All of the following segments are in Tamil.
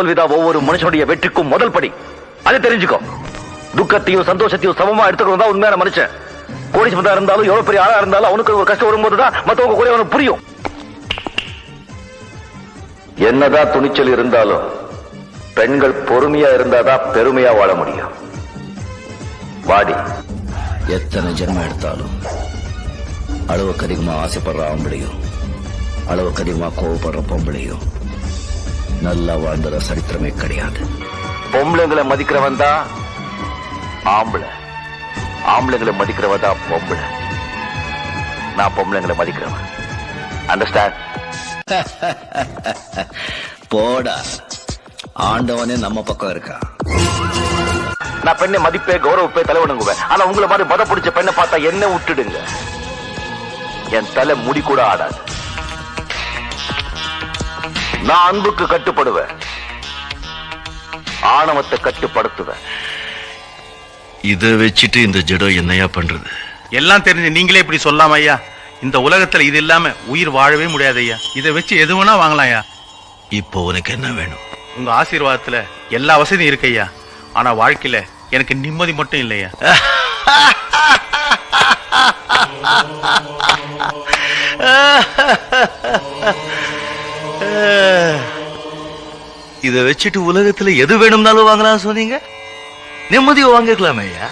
தோல்விதான் ஒவ்வொரு மனுஷனுடைய வெற்றிக்கும் முதல் படி. அதை தெரிஞ்சுக்கோ. துக்கத்தையும் சந்தோஷத்தையும் சமமா எடுத்துக்கணும் தான் உண்மையான மனுஷன். கோடீஸ்வரா இருந்தாலும் எவ்வளவு பெரிய ஆளா இருந்தாலும் அவனுக்கு ஒரு கஷ்டம் வரும்போது தான் மத்தவங்க கூட அவனுக்கு புரியும். என்னதான் துணிச்சல் இருந்தாலும் பெண்கள் பொறுமையா இருந்தாதான் பெருமையா வாழ முடியும். வாடி. எத்தனை ஜென்மம் எடுத்தாலும் அளவுக்கு அதிகமா ஆசைப்படுற ஆம்பளையும் அளவுக்கு அதிகமா கோவப்படுற பொம்பளையும் நல்லா வாழ்ந்தத சரித்திரமே கிடையாது. பொம்பளைங்களை மதிக்கிறவன் தான் ஆம்பளை. ஆம்பளைங்களை மதிக்கிறவன் தான் பொம்பளை. நான் பொம்பளைங்களை மதிக்கிறவன். அண்டர்ஸ்டாண்ட் போடா. ஆண்டவனே நம்ம பக்கம் இருக்கா? நான் பெண்ணை மதிப்பே கௌரவப்பே தலைவணங்குவேன் ஆனா உங்களை மாதிரி மத பிடிச்ச பெண்ணை பார்த்தா என்ன விட்டுடுங்க. என் தலை முடி கூட ஆடாது. நான் அன்புக்கு கட்டுப்படுவேன். ஆணவத்தை கட்டுப்படுத்துவேன். இதை வச்சுட்டு இந்த ஜடம் என்னையா பண்றது? எல்லாம் தெரிஞ்சு நீங்களே இப்படி சொல்லாம ஐயா. இந்த உலகத்துல இது இல்லாம உயிர் வாழவே முடியாது ஐயா. இதை வச்சு எது வேணா வாங்கலாம் ஐயா. இப்போ உனக்கு என்ன வேணும்? உங்க ஆசீர்வாதத்துல எல்லா வசதியும் இருக்கு ஐயா. ஆனா வாழ்க்கையில எனக்கு நிம்மதி மட்டும் இல்லையா இதை வச்சுட்டு உலகத்துல எது வேணும்னாலும் வாங்கலாம் சொன்னீங்க? நிம்மதியை வாங்கிக்கலாமே ஐயா.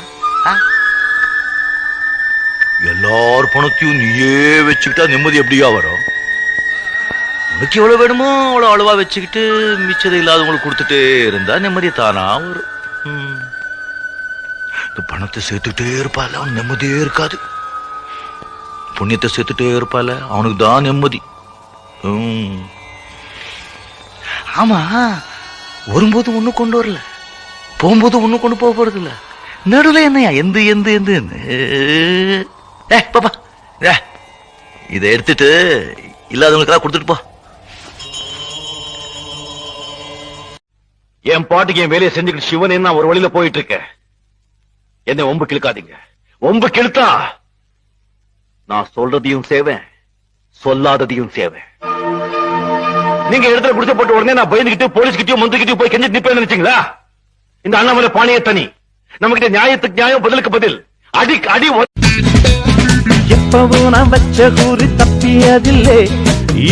எல்லார் பணத்தையும் நீயே வச்சுக்கிட்டா நிம்மதி எப்படியா வரும்? உனக்கு எவ்வளவு வேணுமோ அவ்வளவு அளவா வச்சுக்கிட்டு மிச்சதை இல்லாதவங்களுக்கு கொடுத்துட்டே இருந்தா நிம்மதி தானா வரும். இந்த பணத்தை சேர்த்துக்கிட்டே இருப்பால அவன் நிம்மதியே இருக்காது. புண்ணியத்தை சேர்த்துட்டே இருப்பால அவனுக்கு தான் நிம்மதி. ம். ஆமா. வரும்போது ஒண்ணு கொண்டு வரல. போகும்போது ஒண்ணு கொண்டு போக போறது இல்ல நடுவுல என்னையா? எந்த எந்த எந்த ஏ பாப்பா. ஏ இதை எடுத்துட்டு இல்லாதவங்களுக்கெல்லாம் கொடுத்துட்டு போ. என் பாட்டுக்கு என் வேலையை செஞ்சுக்கிட்டு சிவன் என்ன ஒரு வழியில போயிட்டு இருக்கேன் என்னை ஒம்பு கிழக்காதீங்க. ஒம்பு கிழத்தா? நான் சொல்றதையும் சேவேன். சொல்லாததையும் சேவேன். நீங்க இடத்துல குடிச்ச போட்டு உடனே நான் பயந்துகிட்டு போலீஸ் கிட்டயும் மந்திரி கிட்டயும் போய் கெஞ்சி நிப்பேன்னு நினைச்சீங்களா? இந்த அண்ணாமலை பாணிய தனி. நம்ம கிட்ட நியாயத்துக்கு நியாயம் பதிலுக்கு பதில். அடி அடி எப்பவும் நான் வச்ச கூறி தப்பியதில்லை.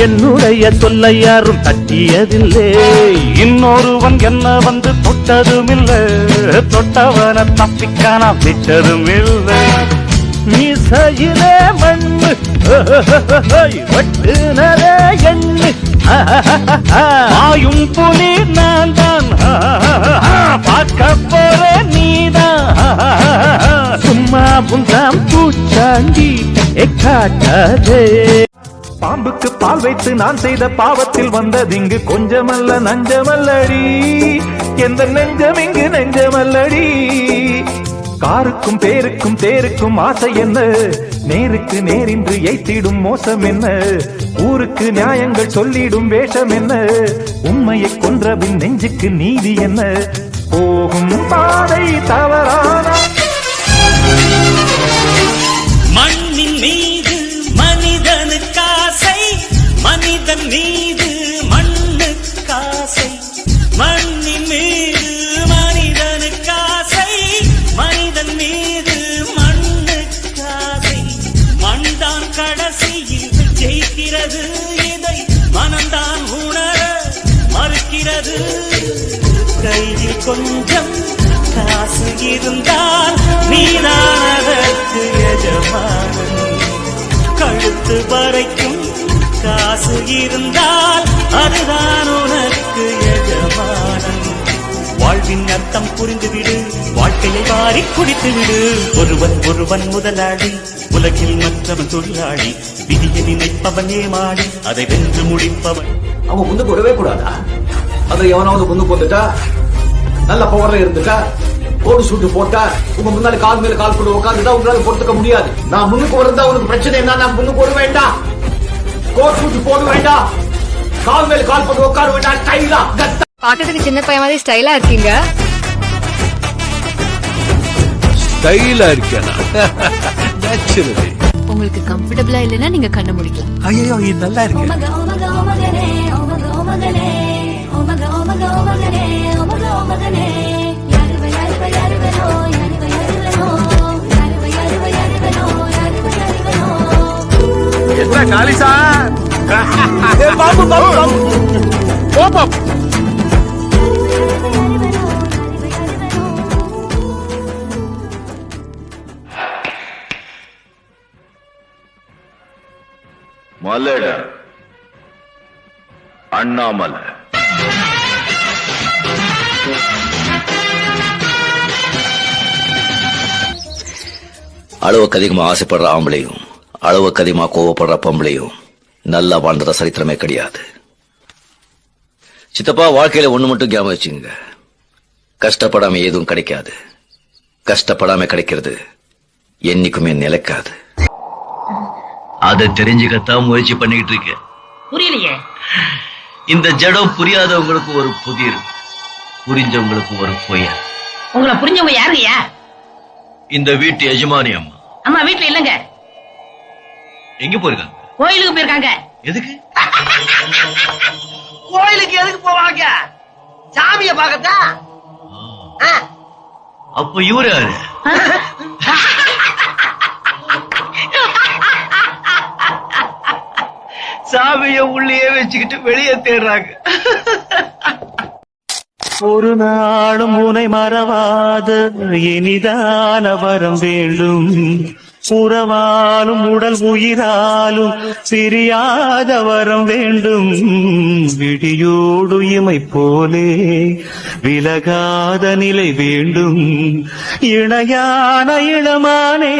என்னுடைய சொல்ல யாரும் தட்டியதில்லை. இன்னொருவன் என்ன வந்து தொட்டதும் இல்லை தொட்டவன தப்பிக்க நான் விட்டதும் இல்லை மீசையிலே மண்ணு வெட்டுனரே எண்ணு. ஆயும் புலி நான் தான் பார்க்க போற நீதான். சும்மா புந்தாம் பூச்சாண்டி காட்டாதே பாம்புக்கு பால் வைத்து நான் செய்த பாவத்தில் வந்ததிங்கு கொஞ்சமல்ல நஞ்சமல்லடி. எந்த நெஞ்சம் இங்கு நெஞ்சமல்லடி. காருக்கும் பேருக்கும் தேருக்கும் ஆசை என்ன? நேருக்கு நேரின்று எய்த்திடும் மோசம் என்ன? ஊருக்கு நியாயங்கள் சொல்லிடும் வேஷம் என்ன? உண்மையை கொன்றபின் நெஞ்சுக்கு நீதி என்ன? போகும் பாதை தவறான கடைசியில் ஜெயிக்கிறது. இதை மனம்தான் உணர மறுக்கிறது. கையில் கொஞ்சம் காசு இருந்தால் நீதான் அதற்கு எஜமானன். கழுத்து வரைக்கும் காசு இருந்தால் அதுதான் உனக்கு வாழ்வின் அர்த்தம் புரிந்துவிடு. வாழ்க்கையை வாரி குடித்துவிடு. ஒருவன் ஒருவன் முதலாளி. உலகில் மற்றவன் தொழிலாளி. விதியை நினைப்பவன் ஏமாடி அதை வென்று முடிப்பவன். அவங்க முன்னுக்கு போடவே கூடாதா? அது எவனாவது முன்னுக்கு வந்துட்டா நல்ல பவர்ல இருந்துட்டா? கோடு சூட்டு போட்டா? உங்க முன்னாடி கால் மேல கால் போட்டு உட்காந்துட்டா உங்களால பொறுத்துக்க முடியாது. நான் முன்னுக்கு வரதா உனக்கு பிரச்சனை என்ன? நான் முன்னுக்கு வர வேண்டாம். கோட் சூட்டு போட வேண்டாம். கால் மேல கால் போட்டு உட்கார வேண்டாம். கைலா பாக்கிறதுக்கு சின்ன பையன் மாதிரி ஸ்டைலா இருக்கீங்க. ஸ்டைலா இருக்கேனா உங்களுக்கு கம்ஃபர்டபிளா இல்லனா நீங்க கண்ண முடிக்கலாம். ஐயோ இது நல்லா இருக்கு. என்ன பாபு பாபு பாபு. பாபு. மலட. அண்ணாமலை. அளவுக்கு அதிகமா ஆசைப்படுற ஆம்பளையும் அளவுக்கு அதிகமா கோவப்படுற பொம்பளையும் நல்லா வாழ்ந்தத சரித்திரமே கிடையாது. சித்தப்பா வாழ்க்கையில ஒண்ணு மட்டும் ஞாபகம் வச்சுங்க கஷ்டப்படாம எதுவும் கிடைக்காது. கஷ்டப்படாம கிடைக்கிறது என்னைக்குமே நிலைக்காது. அதை தெரிஞ்சுக்கத்தான் முயற்சி பண்ணிக்கிட்டு இருக்கேன் புரியலையே. இந்த ஜடம் புரியாதவங்களுக்கு ஒரு புதிர் புரிஞ்சவங்களுக்கு ஒரு புயல். உங்களை புரிஞ்சவங்க யாருங்கய்யா இந்த வீட்டு எஜமானி அம்மா. அம்மா வீட்டுல இல்லங்க. எங்க போயிருக்காங்க? கோயிலுக்கு போயிருக்காங்க. எதுக்கு? கோயிலுக்கு எதுக்கு போவாங்க? சாமிய பாக்கத்தா அப்ப இவரு யாரு? சாவிய உள்ளே வச்சுக்கிட்டு வெளியே தேடுறாங்க. ஒரு நாளும் உனை மறவாத. இனிதான வரம் வேண்டும். உறவாலும் உடல் உயிராலும் பிரியாத வரம் வேண்டும். விடியோடு இமை போலே விலகாத நிலை வேண்டும். இணையான இளமானே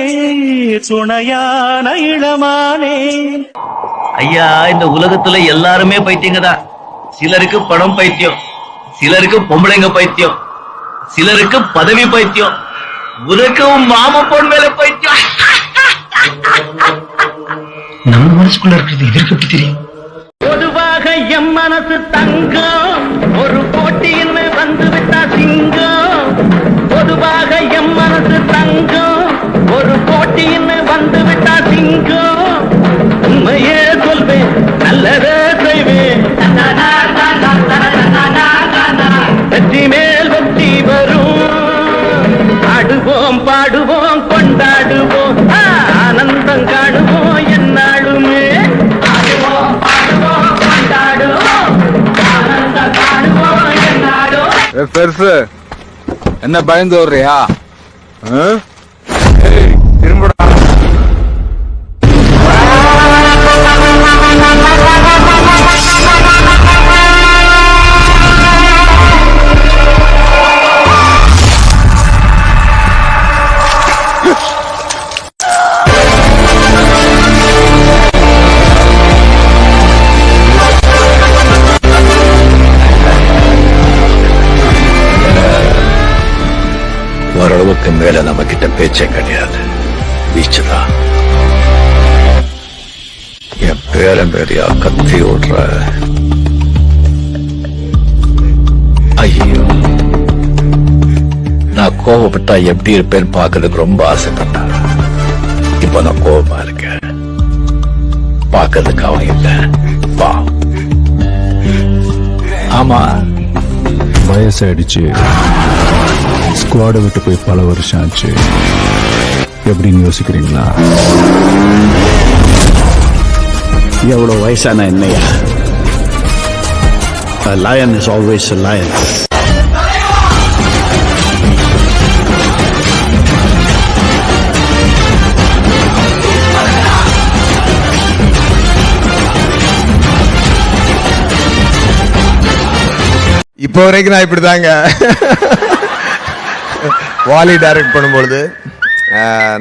துணையான இளமானே. ஐயா இந்த உலகத்துல எல்லாருமே பைத்தியங்க தான் சிலருக்கு பணம் பைத்தியம் சிலருக்கு பொம்பளைங்க பைத்தியம் சிலருக்கு பதவி பைத்தியம் உனக்கு உன் மாமா பொன் மேல பைத்தியம். நம்ம மனசுக்குள்ள இருக்கிறது எப்படி தெரியும்? பொதுவாக எம் மனசு தங்கம். ஒரு போட்டின்னு வந்து விட்டா சிங்கம். பொதுவாக எம் மனசு தங்கம். கொண்டாடுவோம் ஆனந்தம் காணுவோம் என்னாலுமே பெருசு என்ன பயந்து வர்றியா திரும்படா. பேச்சே கிடையாது. வீச்சுதான். என் பேரன் பேரையா கத்தி ஓடுற. ஐயோ. நான் கோவப்பட்டா எப்படி இருப்பேன்னு பார்க்கறதுக்கு ரொம்ப ஆசைப்பட்டேன் இப்ப நான் கோபமா இருக்கேன். பார்க்கறதுக்காக அவன் இல்ல. வா. ஆமா. வயசாயிடுச்சு. ஸ்குவாடை விட்டு போய் பல வருஷம் ஆச்சு. எப்படின்னு யோசிக்கிறீங்களா? எவ்வளவு வயசான என்னையா? லயன் இஸ் ஆல்வேஸ் லயன் இப்போ வரைக்கும் நான் இப்படிதாங்க. வாலி டைரக்ட் பண்ணும்பொழுது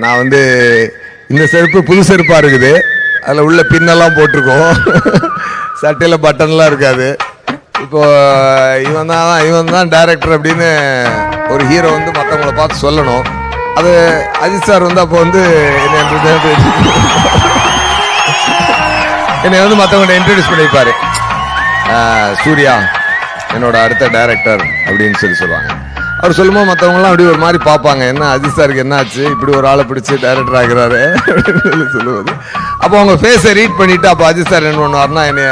நான் வந்து இந்த செருப்பு புது செருப்பாக இருக்குது. அதில் உள்ள பின்னெல்லாம் போட்டிருக்கோம். சட்டையில் பட்டன்லாம் இருக்காது. இப்போ இவன் தான் இவன் தான் டேரக்டர் அப்படின்னு ஒரு ஹீரோ வந்து மற்றவங்கள பார்த்து சொல்லணும். அது அஜித் சார் வந்து அப்போ வந்து என்னை என்னை வந்து மற்றவங்கள்ட்ட இன்ட்ரடியூஸ் பண்ணியிருப்பாரு சூர்யா என்னோட அடுத்த டைரக்டர் அப்படின்னு சொல்லி சொல்லுவாங்க. அவர் சொல்லும்போது மற்றவங்களாம் அப்படி ஒரு மாதிரி பார்ப்பாங்க. என்ன அஜித் சாருக்கு என்ன ஆச்சு இப்படி ஒரு ஆளை பிடிச்சி டைரக்டர் ஆகிறாரு. அப்படின்னு சொல்லி சொல்லுவது அப்போ அவங்க ஃபேஸை ரீட் பண்ணிவிட்டு அப்போ அஜித் சார் என்ன பண்ணுவார்னா என்னைய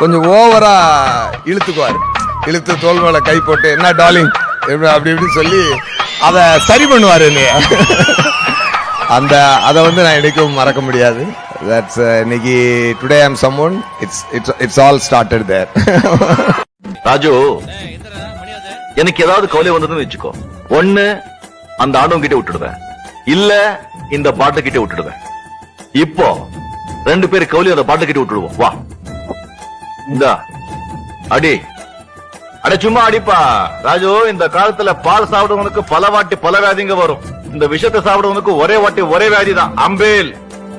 கொஞ்சம் ஓவராக இழுத்துக்குவார். இழுத்து தோல் மேலே கை போட்டு என்ன டாலிங் அப்படி இப்படின்னு சொல்லி அதை சரி பண்ணுவார் என்னைய. அந்த அதை வந்து நான் என்னைக்கும் மறக்க முடியாது. தட்ஸ் uh, இன்னைக்கு today I'm one it's it's it's all started there Raju எனக்கு ஏதாவது கவலை வந்ததுன்னு வச்சுக்கோ. ஒண்ணு அந்த ஆண்டவன் கிட்ட விட்டுடுவேன். இல்ல இந்த பாட்டு கிட்ட விட்டுடுவேன். இப்போ ரெண்டு பேரும் கவலையும் அந்த பாட்டு கிட்ட விட்டுடுவோம். வா. இந்த. அடி. அட சும்மா அடிப்பா. ராஜு இந்த காலத்துல பால் சாப்பிடுவனுக்கு பல வாட்டி பல வியாதிங்க வரும். இந்த விஷத்தை சாப்பிடுவனுக்கு ஒரே வாட்டி ஒரே வியாதி தான். அம்பேல்.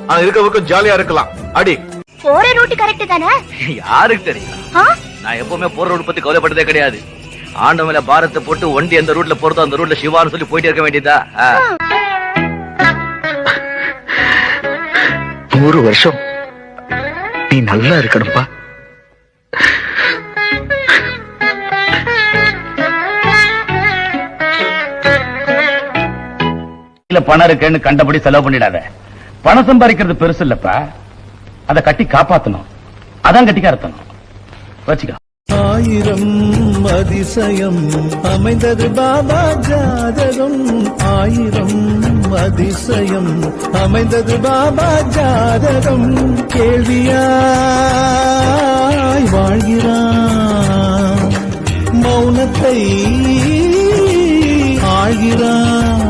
ஆனா இருக்கவருக்கும் ஜாலியா இருக்கலாம். அடி. போற ரூட் கரெக்ட் தானே? யாருக்கு தெரியும்? நான் எப்பவுமே போற ரூட் பத்தி கவலைப்பட்டதே கிடையாது. ஆண்ட மேல பாரத்தை போட்டு ஒண்டி எந்த ரூட்ல போறதோ அந்த ரூட்ல சிவான்னு சொல்லி போயிட்டே இருக்க வேண்டியதா. நூறு வருஷம் நீ நல்லா இருக்கணும்பா இல்ல பணம் இருக்குன்னு கண்டபடி செலவு பண்ணிடாத. பணம் சம்பாதிக்கிறது பெருசு இல்லப்பா. அத கட்டி காப்பாத்தணும். அதான் கட்டிக்காரத்தணும் வச்சுக்க. ஆயிரம் அதிசயம். அமைந்தது பாபா ஜாதகம். ஆயிரம் அதிசயம். அமைந்தது பாபா ஜாதகம். கேள்வியாய் வாழ்கிறான். மௌனத்தை ஆழ்கிறான்.